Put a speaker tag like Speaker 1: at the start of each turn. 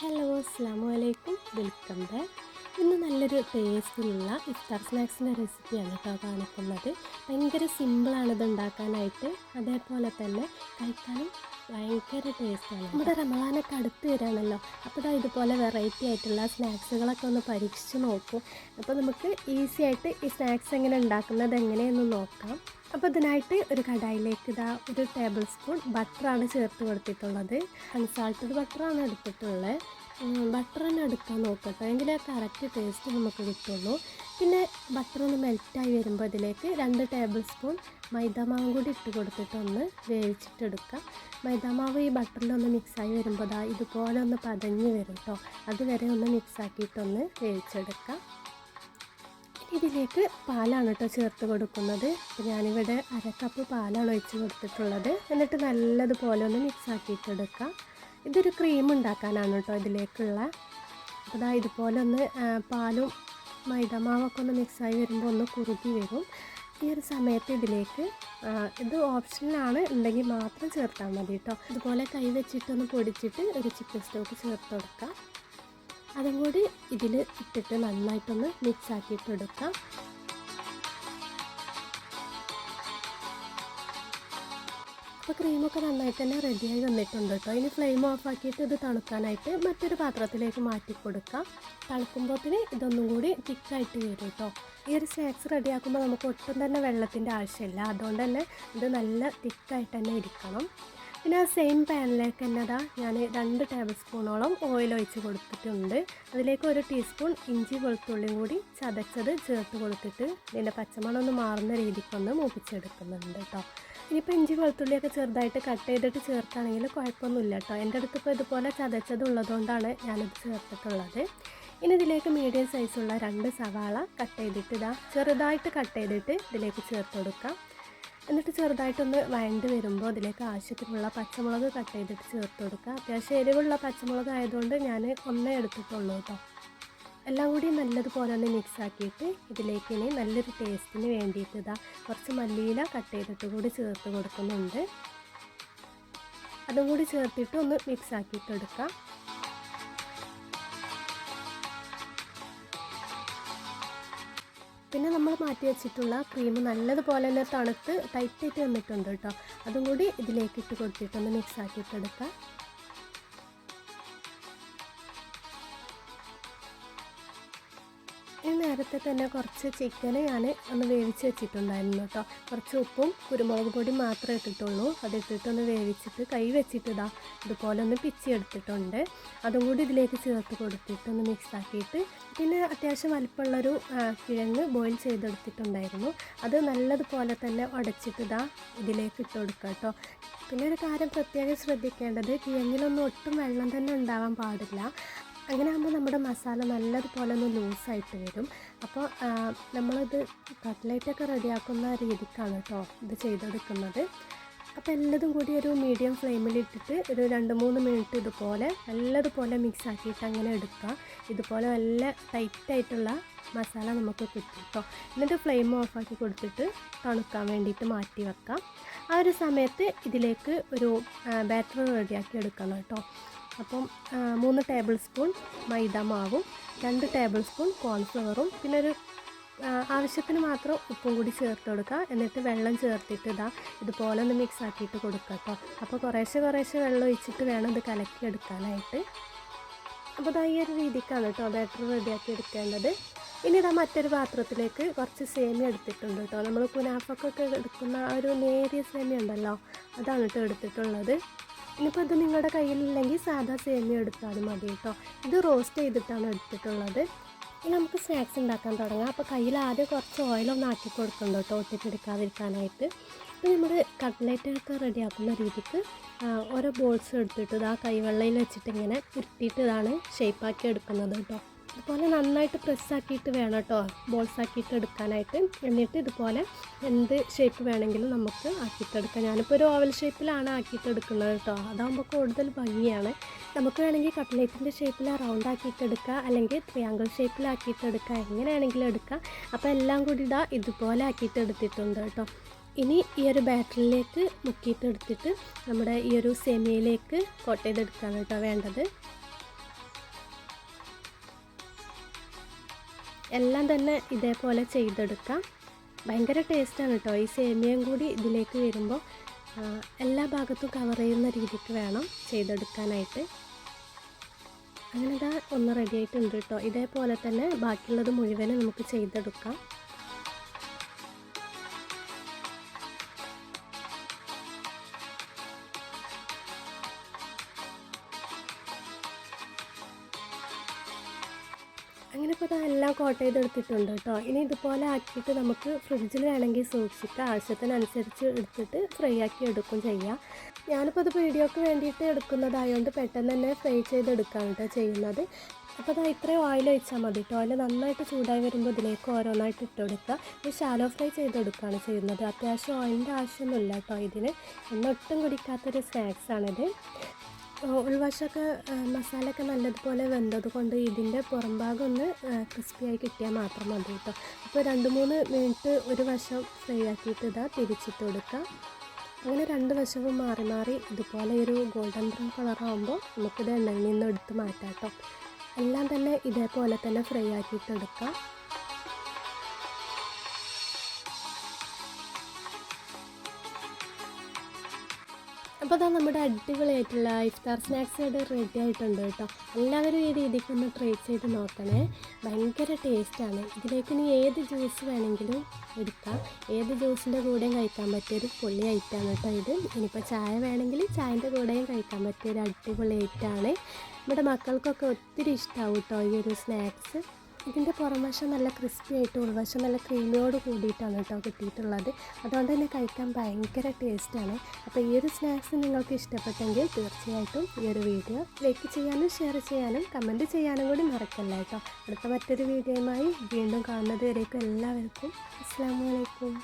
Speaker 1: Hello അസ്സാം വലൈക്കും welcome back. ഇന്ന് നല്ലൊരു ടേസ്റ്റിലുള്ള ഇഫ്താർ സ്നാക്സിന്റെ റെസിപ്പിയാണ് കേട്ടോ കാണിക്കുന്നത്. ഭയങ്കര സിമ്പിളാണ് ഇത് ഉണ്ടാക്കാനായിട്ട്. അതേപോലെ തന്നെ കഴിക്കാനും ഭയങ്കര ടേസ്റ്റാണ് നമ്മുടെ റമളാനൊക്കെ അടുത്ത് വരാണല്ലോ അപ്പോൾ ഇതാ ഇതുപോലെ വെറൈറ്റി ആയിട്ടുള്ള സ്നാക്സുകളൊക്കെ ഒന്ന് പരീക്ഷിച്ച് നോക്കും. അപ്പോൾ നമുക്ക് ഈസി ആയിട്ട് ഈ സ്നാക്സ് എങ്ങനെ ഉണ്ടാക്കുന്നത് എങ്ങനെയെന്ന് നോക്കാം. അപ്പോൾ ഇതിനായിട്ട് ഒരു കടായിലേക്ക് ഇതാ ഒരു ടേബിൾ സ്പൂൺ ബട്ടറാണ് ചേർത്ത് കൊടുത്തിട്ടുള്ളത്. അൺസാൾട്ടഡ് ബട്ടറാണ് എടുത്തിട്ടുള്ളത്. ബട്ടർ തന്നെ എടുക്കാൻ നോക്കട്ടോ. എങ്കിലേ കറക്റ്റ് ടേസ്റ്റ് നമുക്ക് കിട്ടുള്ളൂ. പിന്നെ ബട്ടർ ഒന്ന് മെൽറ്റായി വരുമ്പോൾ അതിലേക്ക് രണ്ട് ടേബിൾ സ്പൂൺ മൈദാമാവും കൂടി ഇട്ട് കൊടുത്തിട്ടൊന്ന് വേവിച്ചിട്ടെടുക്കാം. മൈദാമാവ് ഈ ബട്ടറിലൊന്ന് മിക്സായി വരുമ്പോൾ അതാ ഇതുപോലെ ഒന്ന് പതഞ്ഞ് വരും കേട്ടോ അതുവരെ ഒന്ന് മിക്സാക്കിയിട്ടൊന്ന് വേവിച്ചെടുക്കാം. ഇതിലേക്ക് പാലാണ് കേട്ടോ ചേർത്ത് കൊടുക്കുന്നത്. ഞാനിവിടെ അര കപ്പ് പാലാണ് ഒഴിച്ച് കൊടുത്തിട്ടുള്ളത്. എന്നിട്ട് നല്ലതുപോലെ ഒന്ന് മിക്സ് ആക്കിയിട്ടെടുക്കാം. ഇതൊരു ക്രീം ഉണ്ടാക്കാനാണ് കേട്ടോ ഇതിലേക്കുള്ള. അപ്പോൾ ഇതാ ഇതുപോലെ ഒന്ന് പാലും മൈദമാവൊക്കെ ഒന്ന് മിക്സായി വരുമ്പോൾ ഒന്ന് കുറുകി വരും. ഈ ഒരു സമയത്ത് ഇതിലേക്ക് ഇത് ഓപ്ഷനിലാണ് ഉണ്ടെങ്കിൽ മാത്രം ചേർത്താൽ മതി കേട്ടോ ഇതുപോലെ കൈ വെച്ചിട്ടൊന്ന് പൊടിച്ചിട്ട് ഒരു ചിക്കൻ സ്റ്റോക്ക് ചേർത്ത് കൊടുക്കാം. അതും കൂടി ഇതിൽ ഇട്ടിട്ട് നന്നായിട്ടൊന്ന് മിക്സ് ആക്കിയിട്ട് എടുക്കാം. അപ്പോൾ ക്രീമൊക്കെ നന്നായിട്ട് തന്നെ റെഡിയായി വന്നിട്ടുണ്ട് കേട്ടോ ഇനി ഫ്ലെയിം ഓഫ് ആക്കിയിട്ട് ഇത് തണുക്കാനായിട്ട് മറ്റൊരു പാത്രത്തിലേക്ക് മാറ്റി കൊടുക്കാം. തണുക്കുമ്പോഴത്തിന് ഇതൊന്നും കൂടി തിക്കായിട്ട് വരും കേട്ടോ ഈ ഒരു സ്നാക്സ് റെഡിയാക്കുമ്പോൾ നമുക്ക് ഒട്ടും തന്നെ വെള്ളത്തിന്റെ ആവശ്യമില്ല. അതുകൊണ്ട് തന്നെ ഇത് നല്ല തിക്കായിട്ട് തന്നെ ഇരിക്കണം. പിന്നെ ആ സെയിം പാനിലേക്ക് തന്നെ അതാ ഞാൻ രണ്ട് ടേബിൾ സ്പൂണോളം ഓയിൽ ഒഴിച്ച് കൊടുത്തിട്ടുണ്ട്. അതിലേക്ക് ഒരു ടീസ്പൂൺ ഇഞ്ചി വെളുത്തുള്ളിയും കൂടി ചതച്ചത് ചേർത്ത് കൊടുത്തിട്ട് ഇതിന്റെ പച്ചമണം ഒന്ന് മാറുന്ന രീതിക്കൊന്ന് മൂപ്പിച്ചെടുക്കുന്നുണ്ട് കേട്ടോ ഇനിയിപ്പോൾ ഇഞ്ചി വെളുത്തുള്ളിയൊക്കെ ചെറുതായിട്ട് കട്ട് ചെയ്തിട്ട് ചേർക്കുകയാണെങ്കിൽ കുഴപ്പമൊന്നുമില്ല കേട്ടോ എന്റെ അടുത്ത് ഇപ്പോൾ ഇതുപോലെ ചതച്ചത് ഉള്ളതുകൊണ്ടാണ് ഞാനിത് ചേർത്തിട്ടുള്ളത്. ഇനി ഇതിലേക്ക് മീഡിയം സൈസുള്ള രണ്ട് സവാള കട്ട് ചെയ്തിട്ട് ഇതാ ചെറുതായിട്ട് കട്ട് ചെയ്തിട്ട് ഇതിലേക്ക് ചേർത്ത് കൊടുക്കാം. എന്നിട്ട് ചെറുതായിട്ടൊന്ന് വഴണ്ട് വരുമ്പോൾ അതിലേക്ക് ആവശ്യത്തിനുള്ള പച്ചമുളക് കട്ട് ചെയ്തിട്ട് ചേർത്ത് കൊടുക്കുക അത്യാവശ്യം എരിവുള്ള പച്ചമുളക് ആയതുകൊണ്ട് ഞാൻ ഒന്നേ എടുത്തിട്ടുള്ളൂ കേട്ടോ എല്ലാം കൂടി നല്ലതുപോലെ ഒന്ന് മിക്സ് ആക്കിയിട്ട് ഇതിലേക്ക് ഇനി നല്ലൊരു ടേസ്റ്റിന് വേണ്ടിയിട്ട് ഇതാ കുറച്ച് മല്ലിയില കട്ട് ചെയ്തിട്ട് കൂടി ചേർത്ത് കൊടുക്കുന്നുണ്ട്. അതും കൂടി ചേർത്തിട്ട് ഒന്ന് മിക്സ് ആക്കിയിട്ട് എടുക്കാം. പിന്നെ നമ്മൾ മാറ്റി വെച്ചിട്ടുള്ള ക്രീം നല്ലതുപോലെ തന്നെ തണുത്ത് ടൈറ്റായിട്ട് വന്നിട്ടുണ്ട് കേട്ടോ അതും കൂടി ഇതിലേക്ക് ഇട്ട് കൊടുത്തിട്ടൊന്ന് മിക്സ് ആക്കിയിട്ടെടുക്കാം ഈ നേരത്തെ തന്നെ കുറച്ച് ചിക്കൻ ഞാൻ ഒന്ന് വേവിച്ച് വെച്ചിട്ടുണ്ടായിരുന്നു കേട്ടോ. കുറച്ച് ഉപ്പും കുരുമുളക് പൊടി മാത്രമേ ഇട്ടിട്ടുള്ളൂ. അതിട്ടിട്ടൊന്ന് വേവിച്ചിട്ട് കൈ വെച്ചിട്ടിടാം ഇതുപോലെ ഒന്ന് പിച്ചി എടുത്തിട്ടുണ്ട് അതും കൂടി ഇതിലേക്ക് ചേർത്ത് കൊടുത്തിട്ട് ഒന്ന് മിക്സ് ആക്കിയിട്ട് പിന്നെ അത്യാവശ്യം വലിപ്പമുള്ളൊരു കിഴങ്ങ് ബോയിൽ ചെയ്തെടുത്തിട്ടുണ്ടായിരുന്നു. അത് നല്ലതുപോലെ തന്നെ ഉടച്ചിട്ടിതാ ഇതിലേക്ക് ഇട്ട് കൊടുക്കുക കേട്ടോ. പിന്നെ ഒരു കാര്യം പ്രത്യേകം ശ്രദ്ധിക്കേണ്ടത് കിഴങ്ങിലൊന്നും ഒട്ടും വെള്ളം തന്നെ ഉണ്ടാവാൻ പാടില്ല. അങ്ങനെ ആകുമ്പോൾ നമ്മുടെ മസാല നല്ലതുപോലെ ഒന്ന് ലൂസായിട്ട് വരും. അപ്പോൾ നമ്മളിത് കട്ട്ലേറ്റൊക്കെ റെഡിയാക്കുന്ന രീതിക്കാണ് കേട്ടോ ഇത് ചെയ്തെടുക്കുന്നത്. അപ്പോൾ എല്ലതും കൂടി ഒരു മീഡിയം ഫ്ലെയിമിൽ ഇട്ടിട്ട് ഒരു രണ്ട് മൂന്ന് മിനിറ്റ് ഇതുപോലെ നല്ലതുപോലെ മിക്സ് ആക്കിയിട്ട് അങ്ങനെ എടുക്കുക. ഇതുപോലെ നല്ല ടൈറ്റായിട്ടുള്ള മസാല നമുക്ക് കിട്ടും കേട്ടോ. എന്നിട്ട് ഫ്ലെയിം ഓഫാക്കി കൊടുത്തിട്ട് തണുക്കാൻ വേണ്ടിയിട്ട് മാറ്റി വെക്കാം. ആ ഒരു സമയത്ത് ഇതിലേക്ക് ഒരു ബാറ്റർ റെഡിയാക്കി എടുക്കണം കേട്ടോ. അപ്പം മൂന്ന് ടേബിൾ സ്പൂൺ മൈദ മാവും രണ്ട് ടേബിൾ സ്പൂൺ കോൺഫ്ലവറും പിന്നെ ഒരു ആവശ്യത്തിന് മാത്രം ഉപ്പും കൂടി ചേർത്ത് കൊടുക്കുക. എന്നിട്ട് വെള്ളം ചേർത്തിട്ട് ഇതാ ഇതുപോലെ ഒന്ന് മിക്സ് ആക്കിയിട്ട് കൊടുക്കുക കേട്ടോ. അപ്പോൾ കുറേശ്ശെ കുറേശ്ശെ വെള്ളം ഒഴിച്ചിട്ട് വേണം ഇത് കലക്കി എടുക്കാനായിട്ട്. അപ്പോൾ ഇതാ ഈ ഒരു രീതിക്കാണ് കേട്ടോ ബാറ്റർ റെഡിയാക്കി എടുക്കേണ്ടത്. ഇനി ഇതാ മറ്റൊരു പാത്രത്തിലേക്ക് കുറച്ച് സേമിയ എടുത്തിട്ടുണ്ട് കേട്ടോ. നമ്മൾ പുനാഫക്കൊക്കെ എടുക്കുന്ന ആ ഒരു നേരിയ സേമിയ ഉണ്ടല്ലോ അതാണ് കേട്ടോ എടുത്തിട്ടുള്ളത്. ഇനിയിപ്പോൾ ഇത് നിങ്ങളുടെ കയ്യിലില്ലെങ്കിൽ സാധാ സേമിയ എടുത്താലും മതി കേട്ടോ. ഇത് റോസ്റ്റ് ചെയ്തിട്ടാണ് എടുത്തിട്ടുള്ളത്. ഇനി നമുക്ക് സ്നാക്സ് ഉണ്ടാക്കാൻ തുടങ്ങാം. അപ്പോൾ കയ്യിൽ ആദ്യം കുറച്ച് ഓയിലൊന്ന് ആക്കി കൊടുക്കുന്നുണ്ട് കേട്ടോ ഒട്ടിപ്പിടിക്കാതിരിക്കാനായിട്ട് ഇപ്പോൾ നമ്മൾ കട്ട്ലേറ്റൊക്കെ റെഡിയാക്കുന്ന രീതിക്ക് ഓരോ ബോൾസ് എടുത്തിട്ട് ആ കൈവെള്ളയിൽ വെച്ചിട്ട് ഇങ്ങനെ ഉരുട്ടിയിട്ട് ഇതാണ് ഷേപ്പാക്കി എടുക്കുന്നത് കേട്ടോ. ഇതുപോലെ നന്നായിട്ട് പ്രസ്സാക്കിയിട്ട് വേണം കേട്ടോ ബോൾസ് ആക്കിയിട്ട് എടുക്കാനായിട്ട്. എന്നിട്ട് ഇതുപോലെ എന്ത് ഷേപ്പ് വേണമെങ്കിലും നമുക്ക് ആക്കിയിട്ടെടുക്കാം. ഞാനിപ്പോൾ ഒരു ഓവൽ ഷേപ്പിലാണ് ആക്കിയിട്ട് എടുക്കുന്നത് കേട്ടോ അതാകുമ്പോൾ കൂടുതൽ ഭംഗിയാണ്. നമുക്ക് വേണമെങ്കിൽ കട്ട്ലേറ്റിന്റെ ഷേപ്പിൽ റൗണ്ട് ആക്കിയിട്ടെടുക്കുക അല്ലെങ്കിൽ ട്രിയാങ്കിൾ ഷേപ്പിലാക്കിയിട്ടെടുക്കുക എങ്ങനെയാണെങ്കിലും എടുക്കാം. അപ്പോൾ എല്ലാം കൂടി ഇതാ ഇതുപോലെ ആക്കിയിട്ട് എടുത്തിട്ടുണ്ട് കേട്ടോ ഇനി ഈ ഒരു ബാറ്ററിലേക്ക് മുക്കിയിട്ട് എടുത്തിട്ട് നമ്മുടെ ഈ ഒരു സെമിയയിലേക്ക് കോട്ട് ചെയ്തെടുക്കുകയാണ് കേട്ടോ വേണ്ടത്. എല്ലാം തന്നെ ഇതേപോലെ ചെയ്തെടുക്കാം. ഭയങ്കര ടേസ്റ്റാണ് കേട്ടോ ഈ സേമിയയും കൂടി ഇതിലേക്ക് വരുമ്പോൾ എല്ലാ ഭാഗത്തും കവർ ചെയ്യുന്ന രീതിക്ക് വേണം ചെയ്തെടുക്കാനായിട്ട്. അങ്ങനെ ഇതാ ഒന്ന് റെഡി ആയിട്ടുണ്ട് കേട്ടോ ഇതേപോലെ തന്നെ ബാക്കിയുള്ളത് മുഴുവനും നമുക്ക് ചെയ്തെടുക്കാം. അങ്ങനെ ഇപ്പോൾ ഇതാ എല്ലാം കോട്ട് ചെയ്തെടുത്തിട്ടുണ്ട് കേട്ടോ ഇനി ഇതുപോലെ ആക്കിയിട്ട് നമുക്ക് ഫ്രിഡ്ജിൽ വേണമെങ്കിൽ സൂക്ഷിക്കുക ആവശ്യത്തിനനുസരിച്ച് എടുത്തിട്ട് ഫ്രൈ ആക്കി എടുക്കും ചെയ്യാം. ഞാനിപ്പോൾ അത് വീഡിയോക്ക് വേണ്ടിയിട്ട് എടുക്കുന്നതായതുകൊണ്ട് പെട്ടെന്ന് തന്നെ ഫ്രൈ ചെയ്തെടുക്കുകയാണ് കേട്ടോ ചെയ്യുന്നത്. അപ്പോൾ അത് ഇത്രയും ഓയിൽ ഒഴിച്ചാൽ മതി കേട്ടോ ഓയിൽ നന്നായിട്ട് ചൂടായി വരുമ്പോൾ ഇതിലേക്ക് ഓരോന്നായിട്ട് ഇട്ട് കൊടുക്കുക. ഇത് ഷാലോ ഫ്രൈ ചെയ്തെടുക്കുകയാണ് ചെയ്യുന്നത്. അത്യാവശ്യം ഓയിലിന്റെ ആവശ്യമൊന്നുമില്ല കേട്ടോ ഇതിന്. ഒട്ടും കുടിക്കാത്തൊരു സ്നാക്സാണിത് ഉൾവശമൊക്കെ മസാലയൊക്കെ നല്ലതുപോലെ വെന്തത് കൊണ്ട് ഇതിന്റെ പുറം ഭാഗം ഒന്ന് ക്രിസ്പിയായി കിട്ടിയാൽ മാത്രം മതി കേട്ടോ. അപ്പോൾ രണ്ട് മൂന്ന് മിനിറ്റ് ഒരു വശം ഫ്രൈ ആക്കിയിട്ട് ഇതാ തിരിച്ചിട്ട് കൊടുക്കുക അങ്ങനെ രണ്ട് വശവും മാറി മാറി ഇതുപോലെ ഒരു ഗോൾഡൻ ബ്രൗൺ കളറാകുമ്പോൾ നമുക്കിത് എണ്ണയിൽ നിന്ന് എടുത്ത് മാറ്റാം കേട്ടോ. എല്ലാം തന്നെ ഇതേപോലെ തന്നെ ഫ്രൈ ആക്കിയിട്ട് എടുക്കാം. അപ്പോൾ അതാ നമ്മുടെ അടിപൊളിയായിട്ടുള്ള ഇഫ്താർ സ്നാക്സ് ഇവിടെ റെഡി ആയിട്ടുണ്ട് കേട്ടോ. എല്ലാവരും ഈ രീതിക്ക് ഒന്ന് ട്രൈ ചെയ്ത് നോക്കണേ. ഭയങ്കര ടേസ്റ്റാണ് ഇതിലേക്ക് ഇനി ഏത് ജ്യൂസ് വേണമെങ്കിലും എടുക്കാം. ഏത് ജ്യൂസിന്റെ കൂടെയും കഴിക്കാൻ പറ്റിയൊരു പൊള്ളി ഐറ്റമാണ് കേട്ടോ ഇത്. ഇനിയിപ്പോൾ ചായ വേണമെങ്കിൽ ചായന്റെ കൂടെയും കഴിക്കാൻ പറ്റിയൊരു അടിപൊളി ഐറ്റാണ് നമ്മുടെ മക്കൾക്കൊക്കെ ഒത്തിരി ഇഷ്ടമാവും കേട്ടോ ഈ ഒരു സ്നാക്സ് ഇതിന്റെ പുറംവശം നല്ല ക്രിസ്പി ആയിട്ട് ഉൾവശം നല്ല ക്രീമിയോട് കൂടിയിട്ടാണ് കേട്ടോ കിട്ടിയിട്ടുള്ളത്. അതുകൊണ്ട് തന്നെ കഴിക്കാൻ ഭയങ്കര ടേസ്റ്റാണ് അപ്പോൾ ഈ ഒരു സ്നാക്സ് നിങ്ങൾക്ക് ഇഷ്ടപ്പെട്ടെങ്കിൽ തീർച്ചയായിട്ടും ഈ ഒരു വീഡിയോ ലൈക്ക് ചെയ്യാനും ഷെയർ ചെയ്യാനും കമന്റ് ചെയ്യാനും കൂടി മറക്കല്ല കേട്ടോ. അടുത്ത മറ്റൊരു വീഡിയോയുമായി വീണ്ടും കാണുന്നത് വരേക്കും എല്ലാവർക്കും. അസ്സാം വലൈക്കും